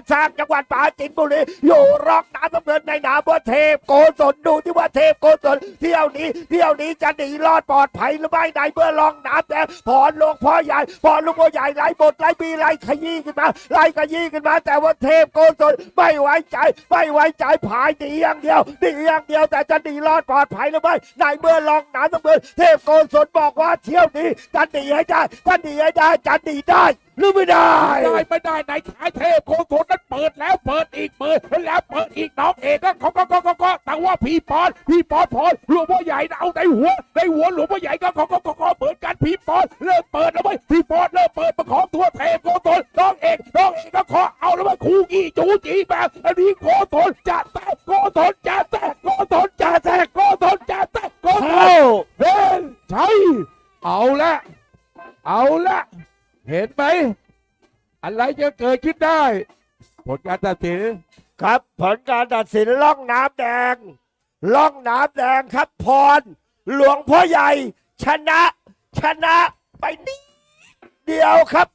านสร้างจังหวัดปราจีนบุรีอยู่รอกน้ำน้ำเงินในนามว่าเทพโกศลดูที่ว่าเทพโกศลเที่ยวนี้เที่ยวนี้จะหนีรอดปลอดภัยหรือไม่ในเมื่อลองน้ำแดงพรหลวงพ่อใหญ่พรหลวงพ่อใหญ่ไล่บทไล่บีไล่ขยี้ขึ้นมาไล่ขยี้ขึ้นมา แต่ว่าเทพโกศลไม่ไว้ใจไม่ไว้ใจผายหนีอย่างเดียวหนีอย่างเดียวแต่จะหนีรอดปลอดภัยหรือไม่ในเมื่อลองน้ำน้ำเงินเทพโกศลบอกว่าเที่ยวนี้จะหนีให้ได้จะหนีให้ได้จะหนีได้ หรือไม่ได้ ได้ไม่ได้ในขายเทพโคโซนนั้นเปิดแล้วเปิดอีกเปิดแล้วเปิดอีกน้องเอกก็ก็ก็ก็ก็ก็แต่ว่าพี่ปอนพี่ปอนพรหลวงพ่อใหญ่เอาในหัวในหัวหลวงพ่อใหญ่ก็ก็ก็ก็ก็เหมือนกันพี่ปอนเริ่มเปิดแล้วไหมพี่ปอนเริ่มเปิดประคองตัวเทพโคโซนน้องเอกน้องเอกก็ขอเอาแล้วไหมคู่กี้จูจีแบบอันนี้โคโซนจะแตกโคโซนจะแตกโคโซนจะแตกโคโซนจะแตกโคโซเข้นเป็นใช่เอาละเอาละ เห็นไหม อะไรจะเกิดขึ้นได้ ผลการตัดสินครับ ผลการตัดสินล่องน้ำแดง ล่องน้ำแดงครับพร หลวงพ่อใหญ่ ชนะ ชนะไปนิดเดียวครับ